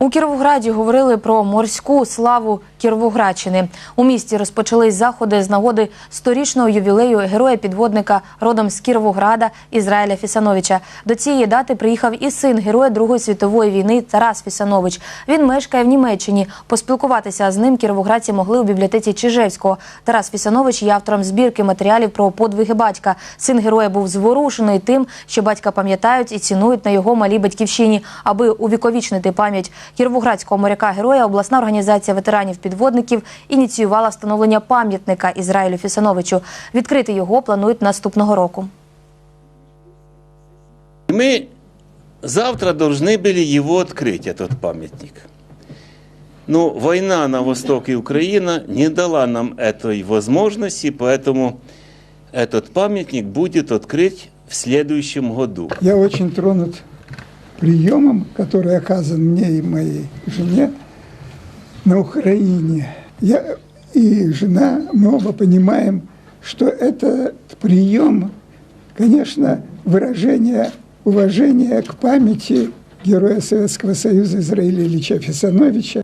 У Кіровограді говорили про морську славу Кіровоградщини. У місті розпочались заходи з нагоди сторічного ювілею героя-підводника родом з Кіровограда Ізраїля Фісановича. До цієї дати приїхав і син героя Другої світової війни Тарас Фісанович. Він мешкає в Німеччині. Поспілкуватися з ним кіровоградці могли у бібліотеці Чижевського. Тарас Фісанович є автором збірки матеріалів про подвиги батька. Син героя був зворушений тим, що батька пам'ятають і цінують на його малій батьківщині, аби увіковічнити пам'ять кіровоградського моряка героя. Обласна організація ветеранів підводників ініціювала встановлення пам'ятника Ізраїлю Фісановичу. Відкрити його планують наступного року. Мы завтра должны были его открыть, этот памятник. Но война на востоке Украины не дала нам этой возможности, поэтому этот памятник будет открыт в следующем году. Я очень тронут приемом, который оказан мне и моей жене На Украине. Я и жена, мы оба понимаем, что этот прием, конечно, выражение уважения к памяти героя Советского Союза Израиля Ильича Фисановича.